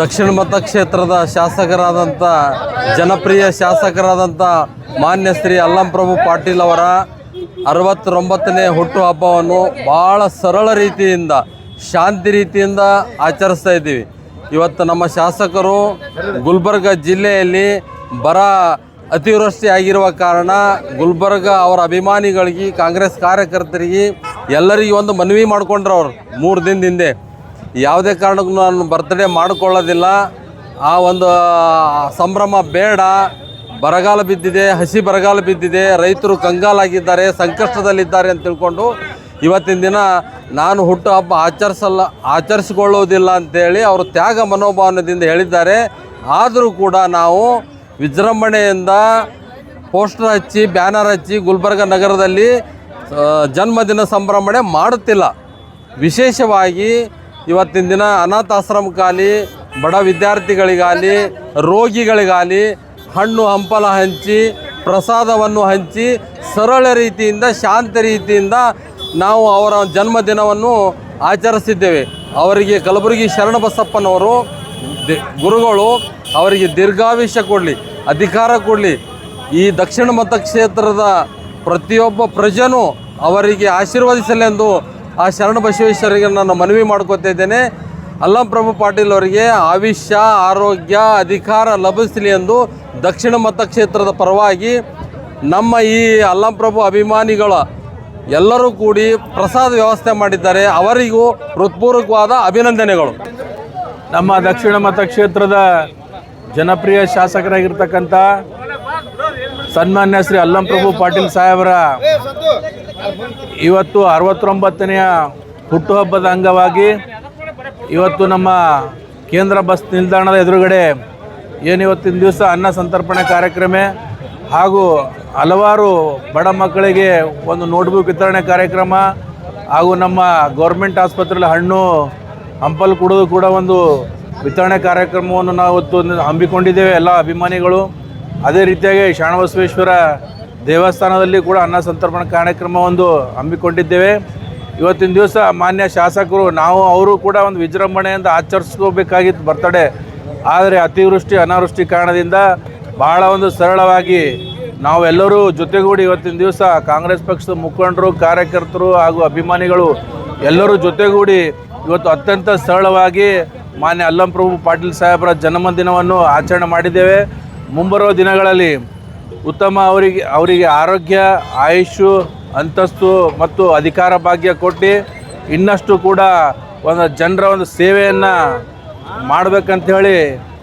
ದಕ್ಷಿಣ ಮತಕ್ಷೇತ್ರದ ಶಾಸಕರಾದಂಥ ಜನಪ್ರಿಯ ಶಾಸಕರಾದಂಥ ಮಾನ್ಯ ಶ್ರೀ ಅಲ್ಲಂಪ್ರಭು ಪಾಟೀಲ್ ಅವರ ಅರವತ್ತೊಂಬತ್ತನೇ ಹುಟ್ಟುಹಬ್ಬವನ್ನು ಭಾಳ ಸರಳ ರೀತಿಯಿಂದ, ಶಾಂತಿ ರೀತಿಯಿಂದ ಆಚರಿಸ್ತಾ ಇದ್ದೀವಿ. ಇವತ್ತು ನಮ್ಮ ಶಾಸಕರು ಗುಲ್ಬರ್ಗ ಜಿಲ್ಲೆಯಲ್ಲಿ ಬರ ಅತಿವೃಷ್ಟಿ ಆಗಿರುವ ಕಾರಣ ಗುಲ್ಬರ್ಗ ಅವರ ಅಭಿಮಾನಿಗಳಿಗೆ, ಕಾಂಗ್ರೆಸ್ ಕಾರ್ಯಕರ್ತರಿಗೆ ಎಲ್ಲರಿಗೂ ಒಂದು ಮನವಿ ಮಾಡ್ಕೊಂಡ್ರು ಅವರು ಮೂರು ದಿನದ ಹಿಂದೆ ಯಾವುದೇ ಕಾರಣಕ್ಕೂ ನಾನು ಬರ್ತ್ಡೇ ಮಾಡಿಕೊಳ್ಳೋದಿಲ್ಲ. ಆ ಒಂದು ಸಂಭ್ರಮ ಬೇಡ. ಬರಗಾಲ ಬಿದ್ದಿದೆ, ಹಸಿ ಬರಗಾಲ ಬಿದ್ದಿದೆ. ರೈತರು ಕಂಗಾಲಾಗಿದ್ದಾರೆ, ಸಂಕಷ್ಟದಲ್ಲಿದ್ದಾರೆ ಅಂತ ತಿಳ್ಕೊಂಡು ಇವತ್ತಿನ ದಿನ ನಾನು ಹುಟ್ಟು ಹಬ್ಬ ಆಚರಿಸಲ್ಲ, ಆಚರಿಸಿಕೊಳ್ಳುವುದಿಲ್ಲ ಅಂತೇಳಿ ಅವರು ತ್ಯಾಗ ಮನೋಭಾವನದಿಂದ ಹೇಳಿದ್ದಾರೆ. ಆದರೂ ಕೂಡ ನಾವು ವಿಜೃಂಭಣೆಯಿಂದ ಪೋಸ್ಟರ್ ಹಚ್ಚಿ, ಬ್ಯಾನರ್ ಹಚ್ಚಿ ಗುಲ್ಬರ್ಗ ನಗರದಲ್ಲಿ ಜನ್ಮದಿನ ಸಂಭ್ರಮಣೆ ಮಾಡುತ್ತಿಲ್ಲ. ವಿಶೇಷವಾಗಿ ಇವತ್ತಿನ ದಿನ ಅನಾಥಾಶ್ರಮಕ್ಕಾಗಲಿ ಬಡ ವಿದ್ಯಾರ್ಥಿಗಳಿಗಾಗಲಿ ರೋಗಿಗಳಿಗಾಗಲಿ ಹಣ್ಣು ಹಂಪಲ ಹಂಚಿ, ಪ್ರಸಾದವನ್ನು ಹಂಚಿ, ಸರಳ ರೀತಿಯಿಂದ, ಶಾಂತ ರೀತಿಯಿಂದ ನಾವು ಅವರ ಜನ್ಮದಿನವನ್ನು ಆಚರಿಸಿದ್ದೇವೆ. ಅವರಿಗೆ ಕಲಬುರಗಿ ಶರಣಬಸಪ್ಪನವರು ಗುರುಗಳು ಅವರಿಗೆ ದೀರ್ಘಾವಿಷ ಕೊಡಲಿ, ಅಧಿಕಾರ ಕೊಡಲಿ. ಈ ದಕ್ಷಿಣ ಮತಕ್ಷೇತ್ರದ ಪ್ರತಿಯೊಬ್ಬ ಪ್ರಜೆನೂ ಅವರಿಗೆ ಆಶೀರ್ವದಿಸಲೆಂದು ಆ ಶರಣ ಬಸವೇಶ್ವರಿಗೆ ನಾನು ಮನವಿ ಮಾಡ್ಕೋತಾ ಇದ್ದೇನೆ. ಅಲ್ಲಂಪ್ರಭು ಪಾಟೀಲ್ ಅವರಿಗೆ ಆವಿಷ್ಯ ಆರೋಗ್ಯ, ಅಧಿಕಾರ ಲಭಿಸಲಿ ಎಂದು ದಕ್ಷಿಣ ಮತಕ್ಷೇತ್ರದ ಪರವಾಗಿ ನಮ್ಮ ಈ ಅಲ್ಲಂಪ್ರಭು ಅಭಿಮಾನಿಗಳ ಎಲ್ಲರೂ ಕೂಡಿ ಪ್ರಸಾದ ವ್ಯವಸ್ಥೆ ಮಾಡಿದ್ದಾರೆ. ಅವರಿಗೂ ಹೃತ್ಪೂರ್ವಕವಾದ ಅಭಿನಂದನೆಗಳು. ನಮ್ಮ ದಕ್ಷಿಣ ಮತಕ್ಷೇತ್ರದ ಜನಪ್ರಿಯ ಶಾಸಕರಾಗಿರ್ತಕ್ಕಂಥ ಸನ್ಮಾನ್ಯ ಶ್ರೀ ಅಲ್ಲಂಪ್ರಭು ಪಾಟೀಲ್ ಸಾಹೇಬರ ಇವತ್ತು ಅರವತ್ತೊಂಬತ್ತನೆಯ ಹುಟ್ಟುಹಬ್ಬದ ಅಂಗವಾಗಿ ಇವತ್ತು ನಮ್ಮ ಕೇಂದ್ರ ಬಸ್ ನಿಲ್ದಾಣದ ಎದುರುಗಡೆ ಏನು ಇವತ್ತಿನ ದಿವಸ ಅನ್ನ ಸಂತರ್ಪಣೆ ಕಾರ್ಯಕ್ರಮ ಹಾಗೂ ಹಲವಾರು ಬಡ ಮಕ್ಕಳಿಗೆ ಒಂದು ನೋಟ್ಬುಕ್ ವಿತರಣೆ ಕಾರ್ಯಕ್ರಮ ಹಾಗೂ ನಮ್ಮ ಗೌರ್ಮೆಂಟ್ ಆಸ್ಪತ್ರೆಯಲ್ಲಿ ಹಣ್ಣು, ಹಂಪಲು ಕೊಡೋದು ಕೂಡ ಒಂದು ವಿತರಣೆ ಕಾರ್ಯಕ್ರಮವನ್ನು ನಾವು ಇವತ್ತು ಹಮ್ಮಿಕೊಂಡಿದ್ದೇವೆ, ಎಲ್ಲ ಅಭಿಮಾನಿಗಳು. ಅದೇ ರೀತಿಯಾಗಿ ಶರಣಬಸವೇಶ್ವರ ದೇವಸ್ಥಾನದಲ್ಲಿ ಕೂಡ ಅನ್ನ ಸಂತರ್ಪಣ ಕಾರ್ಯಕ್ರಮ ಒಂದು ಹಮ್ಮಿಕೊಂಡಿದ್ದೇವೆ. ಇವತ್ತಿನ ದಿವಸ ಮಾನ್ಯ ಶಾಸಕರು, ನಾವು ಅವರು ಕೂಡ ಒಂದು ವಿಜೃಂಭಣೆಯಿಂದ ಆಚರಿಸ್ಕೋಬೇಕಾಗಿತ್ತು ಬರ್ತಡೇ. ಆದರೆ ಅತಿವೃಷ್ಟಿ ಅನಾವೃಷ್ಟಿ ಕಾರಣದಿಂದ ಬಹಳ ಒಂದು ಸರಳವಾಗಿ ನಾವೆಲ್ಲರೂ ಜೊತೆಗೂಡಿ ಇವತ್ತಿನ ದಿವಸ ಕಾಂಗ್ರೆಸ್ ಪಕ್ಷದ ಮುಖಂಡರು, ಕಾರ್ಯಕರ್ತರು ಹಾಗೂ ಅಭಿಮಾನಿಗಳು ಎಲ್ಲರೂ ಜೊತೆಗೂಡಿ ಇವತ್ತು ಅತ್ಯಂತ ಸರಳವಾಗಿ ಮಾನ್ಯ ಅಲ್ಲಂಪ್ರಭು ಪಾಟೀಲ್ ಸಾಹೇಬರ ಜನ್ಮದಿನವನ್ನು ಆಚರಣೆ ಮಾಡಿದ್ದೇವೆ. ಮುಂಬರುವ ದಿನಗಳಲ್ಲಿ ಉತ್ತಮ ಅವರಿಗೆ ಅವರಿಗೆ ಆರೋಗ್ಯ, ಆಯುಷು, ಅಂತಸ್ತು ಮತ್ತು ಅಧಿಕಾರ ಭಾಗ್ಯ ಕೊಟ್ಟು ಇನ್ನಷ್ಟು ಕೂಡ ಒಂದು ಜನರ ಒಂದು ಸೇವೆಯನ್ನು ಮಾಡಬೇಕಂಥೇಳಿ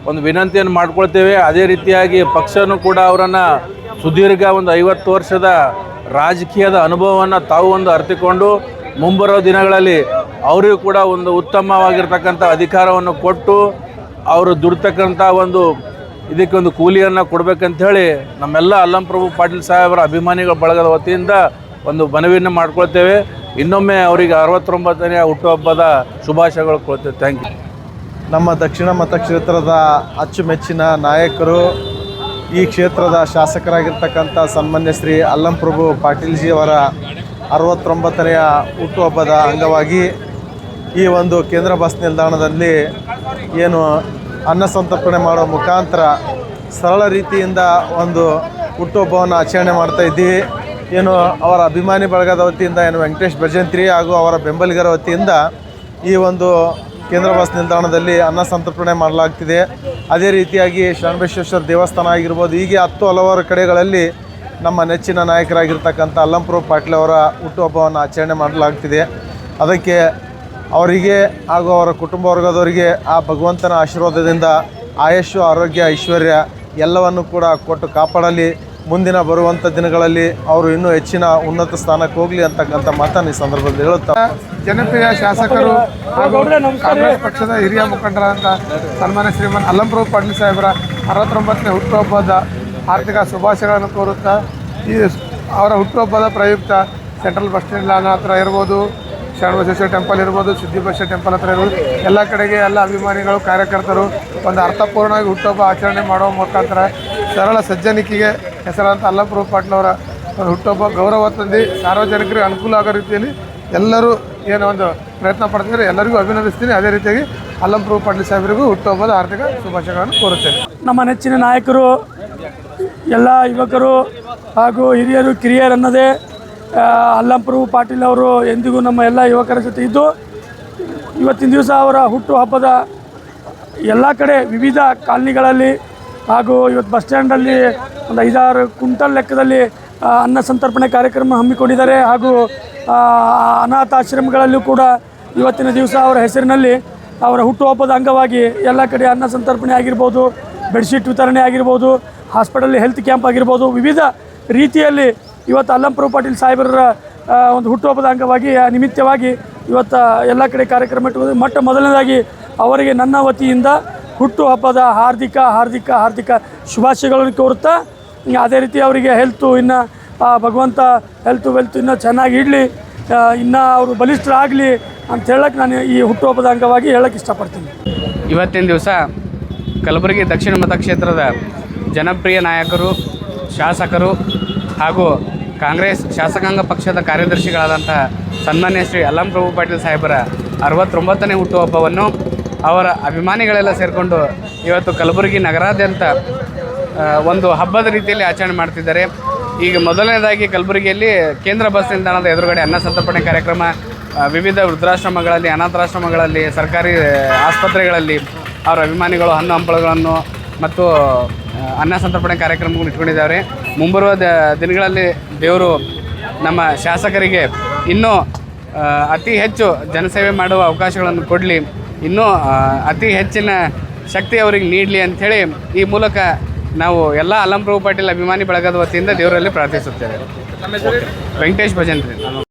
ಒಂದು ವಿನಂತಿಯನ್ನು ಮಾಡ್ಕೊಳ್ತೇವೆ. ಅದೇ ರೀತಿಯಾಗಿ ಪಕ್ಷನೂ ಕೂಡ ಅವರನ್ನು ಸುದೀರ್ಘ ಒಂದು ಐವತ್ತು ವರ್ಷದ ರಾಜಕೀಯದ ಅನುಭವವನ್ನು ತಾವು ಒಂದು ಅರ್ತಿಕೊಂಡು ಮುಂಬರೋ ದಿನಗಳಲ್ಲಿ ಅವರಿಗೂ ಕೂಡ ಒಂದು ಉತ್ತಮವಾಗಿರ್ತಕ್ಕಂಥ ಅಧಿಕಾರವನ್ನು ಕೊಟ್ಟು ಅವರು ದುಡ್ತಕ್ಕಂಥ ಒಂದು ಇದಕ್ಕೊಂದು ಕೂಲಿಯನ್ನು ಕೊಡಬೇಕಂತ ಹೇಳಿ ನಮ್ಮೆಲ್ಲ ಅಲ್ಲಂಪ್ರಭು ಪಾಟೀಲ್ ಸಾಹೇಬರ ಅಭಿಮಾನಿಗಳ ಬಳಗದ ವತಿಯಿಂದ ಒಂದು ಮನವಿಯನ್ನು ಮಾಡ್ಕೊಳ್ತೇವೆ. ಇನ್ನೊಮ್ಮೆ ಅವರಿಗೆ ಅರವತ್ತೊಂಬತ್ತನೆಯ ಹುಟ್ಟುಹಬ್ಬದ ಶುಭಾಶಯಗಳು ಕೊಡ್ತೇವೆ. ಥ್ಯಾಂಕ್ ಯು ನಮ್ಮ ದಕ್ಷಿಣ ಮತಕ್ಷೇತ್ರದ ಅಚ್ಚುಮೆಚ್ಚಿನ ನಾಯಕರು, ಈ ಕ್ಷೇತ್ರದ ಶಾಸಕರಾಗಿರ್ತಕ್ಕಂಥ ಸನ್ಮಾನ್ಯ ಶ್ರೀ ಅಲ್ಲಂಪ್ರಭು ಪಾಟೀಲ್ಜಿ ಅವರ ಅರವತ್ತೊಂಬತ್ತನೆಯ ಹುಟ್ಟುಹಬ್ಬದ ಅಂಗವಾಗಿ ಈ ಒಂದು ಕೇಂದ್ರ ಬಸ್ ನಿಲ್ದಾಣದಲ್ಲಿ ಏನು ಅನ್ನ ಸಂತರ್ಪಣೆ ಮಾಡೋ ಮುಖಾಂತರ ಸರಳ ರೀತಿಯಿಂದ ಒಂದು ಹುಟ್ಟುಹಬ್ಬವನ್ನು ಆಚರಣೆ ಮಾಡ್ತಾ ಇದ್ದೀವಿ. ಏನು ಅವರ ಅಭಿಮಾನಿ ಬಳಗದ ವತಿಯಿಂದ, ಏನು ವೆಂಕಟೇಶ್ ಭಜಂತ್ರಿ ಹಾಗೂ ಅವರ ಬೆಂಬಲಿಗರ ವತಿಯಿಂದ ಈ ಒಂದು ಕೇಂದ್ರ ಬಸ್ ನಿಲ್ದಾಣದಲ್ಲಿ ಅನ್ನ ಸಂತರ್ಪಣೆ ಮಾಡಲಾಗ್ತಿದೆ. ಅದೇ ರೀತಿಯಾಗಿ ಶರಣಬಸವೇಶ್ವರ ದೇವಸ್ಥಾನ ಆಗಿರ್ಬೋದು, ಹೀಗೆ ಹತ್ತು ಹಲವಾರು ಕಡೆಗಳಲ್ಲಿ ನಮ್ಮ ನೆಚ್ಚಿನ ನಾಯಕರಾಗಿರ್ತಕ್ಕಂಥ ಅಲ್ಲಂಪುರ ಪಾಟೀಲ್ ಅವರ ಹುಟ್ಟುಹಬ್ಬವನ್ನು ಆಚರಣೆ ಮಾಡಲಾಗ್ತಿದೆ. ಅದಕ್ಕೆ ಅವರಿಗೆ ಹಾಗೂ ಅವರ ಕುಟುಂಬ ವರ್ಗದವರಿಗೆ ಆ ಭಗವಂತನ ಆಶೀರ್ವಾದದಿಂದ ಆಯಸ್ಸು ಆರೋಗ್ಯ ಐಶ್ವರ್ಯ ಎಲ್ಲವನ್ನು ಕೂಡ ಕೊಟ್ಟು ಕಾಪಾಡಲಿ. ಮುಂದಿನ ಬರುವಂಥ ದಿನಗಳಲ್ಲಿ ಅವರು ಇನ್ನೂ ಹೆಚ್ಚಿನ ಉನ್ನತ ಸ್ಥಾನಕ್ಕೆ ಹೋಗಲಿ ಅಂತಕ್ಕಂಥ ಮಾತನ್ನು ಈ ಸಂದರ್ಭದಲ್ಲಿ ಹೇಳುತ್ತಾ ಜನಪ್ರಿಯ ಶಾಸಕರು ಹಾಗೂ ಕಾಂಗ್ರೆಸ್ ಪಕ್ಷದ ಹಿರಿಯ ಮುಖಂಡರಾದಂಥ ಸನ್ಮಾನ್ಯ ಶ್ರೀಮನ್ ಅಲ್ಲಂಪ್ರಭು ಪಾಟೀಲ್ ಸಾಹೇಬರ ಅರವತ್ತೊಂಬತ್ತನೇ ಹುಟ್ಟುಹಬ್ಬದ ಆರ್ಥಿಕ ಶುಭಾಶಯಗಳನ್ನು ಕೋರುತ್ತಾ ಈ ಅವರ ಹುಟ್ಟುಹಬ್ಬದ ಪ್ರಯುಕ್ತ ಸೆಂಟ್ರಲ್ ಬಸ್ ಸ್ಟ್ಯಾಂಡ್ ಹತ್ರ ಇರ್ಬೋದು. ಶರಣಬಸವೇಶ್ವರ ಟೆಂಪಲ್ ಇರ್ಬೋದು ಸಿದ್ಧಿಬಸವೇಶ್ವರ ಟೆಂಪಲ್ ಹತ್ರ ಇರ್ಬೋದು. ಎಲ್ಲ ಕಡೆಗೆ ಎಲ್ಲ ಅಭಿಮಾನಿಗಳು, ಕಾರ್ಯಕರ್ತರು ಒಂದು ಅರ್ಥಪೂರ್ಣವಾಗಿ ಹುಟ್ಟುಹಬ್ಬ ಆಚರಣೆ ಮಾಡುವ ಮುಖಾಂತರ ಸರಳ ಸಜ್ಜನಿಕೆಗೆ ಹೆಸರಾಂತ ಅಲ್ಲಪ್ರೂ ಪಾಟೀಲ್ ಅವರ ಒಂದು ಹುಟ್ಟುಹಬ್ಬ ಗೌರವ ತಂದು ಸಾರ್ವಜನಿಕರಿಗೆ ಅನುಕೂಲ ಆಗೋ ರೀತಿಯಲ್ಲಿ ಎಲ್ಲರೂ ಏನೋ ಒಂದು ಪ್ರಯತ್ನ ಪಡ್ತಿದ್ದಾರೆ. ಎಲ್ಲರಿಗೂ ಅಭಿನಂದಿಸ್ತೀನಿ. ಅದೇ ರೀತಿಯಾಗಿ ಅಲ್ಲಂ ಪ್ರಭು ಪಾಟೀಲ್ ಸಾಹೇಬರಿಗೂ ಹುಟ್ಟುಹಬ್ಬದ ಆರ್ಥಿಕ ಶುಭಾಶಯಗಳನ್ನು ಕೋರುತ್ತೇನೆ. ನಮ್ಮ ನೆಚ್ಚಿನ ನಾಯಕರು, ಎಲ್ಲ ಯುವಕರು ಹಾಗೂ ಹಿರಿಯರು, ಕಿರಿಯರನ್ನದೇ ಅಲ್ಲಂಪ್ರಭು ಪಾಟೀಲ್ ಅವರು ಎಂದಿಗೂ ನಮ್ಮ ಎಲ್ಲ ಯುವಕರ ಜೊತೆ ಇದ್ದು ಇವತ್ತಿನ ದಿವಸ ಅವರ ಹುಟ್ಟು ಹಬ್ಬದ ಎಲ್ಲ ಕಡೆ ವಿವಿಧ ಕಾಲನಿಗಳಲ್ಲಿ ಹಾಗೂ ಇವತ್ತು ಬಸ್ ಸ್ಟ್ಯಾಂಡಲ್ಲಿ ಒಂದು ಐದಾರು ಕುಂಟಲ್ ಲೆಕ್ಕದಲ್ಲಿ ಅನ್ನ ಸಂತರ್ಪಣೆ ಕಾರ್ಯಕ್ರಮ ಹಮ್ಮಿಕೊಂಡಿದ್ದಾರೆ ಹಾಗೂ ಅನಾಥಾಶ್ರಮಗಳಲ್ಲೂ ಕೂಡ ಇವತ್ತಿನ ದಿವಸ ಅವರ ಹೆಸರಿನಲ್ಲಿ ಅವರ ಹುಟ್ಟುಹಬ್ಬದ ಅಂಗವಾಗಿ ಎಲ್ಲ ಕಡೆ ಅನ್ನ ಸಂತರ್ಪಣೆ ಆಗಿರ್ಬೋದು, ಬೆಡ್ಶೀಟ್ ವಿತರಣೆ ಆಗಿರ್ಬೋದು, ಹಾಸ್ಪಿಟಲ್ ಹೆಲ್ತ್ ಕ್ಯಾಂಪ್ ಆಗಿರ್ಬೋದು, ವಿವಿಧ ರೀತಿಯಲ್ಲಿ ಇವತ್ತು ಅಲ್ಲಂಪುರ ಪಾಟೀಲ್ ಸಾಹೇಬರ ಒಂದು ಹುಟ್ಟುಹಬ್ಬದ ಅಂಗವಾಗಿ ನಿಮಿತ್ತವಾಗಿ ಇವತ್ತು ಎಲ್ಲ ಕಡೆ ಕಾರ್ಯಕ್ರಮ ಇಟ್ಟು ಮೊಟ್ಟ ಮೊದಲನೇದಾಗಿ ಅವರಿಗೆ ನನ್ನ ವತಿಯಿಂದ ಹುಟ್ಟುಹಬ್ಬದ ಹಾರ್ದಿಕ ಹಾರ್ದಿಕ ಹಾರ್ದಿಕ ಶುಭಾಶಯಗಳನ್ನು ಕೋರುತ್ತಾ ಅದೇ ರೀತಿ ಅವರಿಗೆ ಹೆಲ್ತು ಇನ್ನು ಭಗವಂತ ಹೆಲ್ತು ವೆಲ್ತು ಇನ್ನೂ ಚೆನ್ನಾಗಿ ಇಡಲಿ ಇನ್ನು ಅವರು ಬಲಿಷ್ಠರಾಗಲಿ ಅಂತ ಹೇಳಕ್ಕೆ ನಾನು ಈ ಹುಟ್ಟುಹಬ್ಬದ ಅಂಗವಾಗಿ ಹೇಳಕ್ಕೆ ಇಷ್ಟಪಡ್ತೀನಿ. ಇವತ್ತಿನ ದಿವಸ ಕಲಬುರಗಿ ದಕ್ಷಿಣ ಮತಕ್ಷೇತ್ರದ ಜನಪ್ರಿಯ ನಾಯಕರು, ಶಾಸಕರು ಹಾಗೂ ಕಾಂಗ್ರೆಸ್ ಶಾಸಕಾಂಗ ಪಕ್ಷದ ಕಾರ್ಯದರ್ಶಿಗಳಾದಂಥ ಸನ್ಮಾನ್ಯ ಶ್ರೀ ಅಲ್ಲಂ ಪ್ರಭು ಪಾಟೀಲ್ ಸಾಹೇಬರ ಅರವತ್ತೊಂಬತ್ತನೇ ಹುಟ್ಟುಹಬ್ಬವನ್ನು ಅವರ ಅಭಿಮಾನಿಗಳೆಲ್ಲ ಸೇರಿಕೊಂಡು ಇವತ್ತು ಕಲಬುರಗಿ ನಗರಾದ್ಯಂತ ಒಂದು ಹಬ್ಬದ ರೀತಿಯಲ್ಲಿ ಆಚರಣೆ ಮಾಡ್ತಿದ್ದಾರೆ. ಈಗ ಮೊದಲನೇದಾಗಿ ಕಲಬುರಗಿಯಲ್ಲಿ ಕೇಂದ್ರ ಬಸ್ ನಿಲ್ದಾಣದ ಎದುರುಗಡೆ ಅನ್ನ ಸಂತರ್ಪಣೆ ಕಾರ್ಯಕ್ರಮ ವಿವಿಧ ವೃದ್ಧಾಶ್ರಮಗಳಲ್ಲಿ, ಅನಾಥಾಶ್ರಮಗಳಲ್ಲಿ, ಸರ್ಕಾರಿ ಆಸ್ಪತ್ರೆಗಳಲ್ಲಿ ಅವರ ಅಭಿಮಾನಿಗಳು, ಹಣ್ಣು ಹಂಪಲುಗಳನ್ನು ಮತ್ತು ಅನ್ನ ಸಂತರ್ಪಣೆ ಕಾರ್ಯಕ್ರಮಗಳು ಇಟ್ಕೊಂಡಿದ್ದಾರೆ. ಮುಂಬರುವ ದಿನಗಳಲ್ಲಿ ದೇವರು ನಮ್ಮ ಶಾಸಕರಿಗೆ ಇನ್ನೂ ಅತಿ ಹೆಚ್ಚು ಜನಸೇವೆ ಮಾಡುವ ಅವಕಾಶಗಳನ್ನು ಕೊಡಲಿ. ಇನ್ನೂ ಅತಿ ಹೆಚ್ಚಿನ ಶಕ್ತಿ ಅವರಿಗೆ ನೀಡಲಿ ಅಂಥೇಳಿ ಈ ಮೂಲಕ ನಾವು ಎಲ್ಲ ಅಲಂಪ್ರಭು ಪಾಟೀಲ್ ಅಭಿಮಾನಿ ಬಳಗದ ವತಿಯಿಂದ ದೇವರಲ್ಲಿ ಪ್ರಾರ್ಥಿಸುತ್ತೇವೆ. ವೆಂಕಟೇಶ್ ಭಜನ್ರಿ.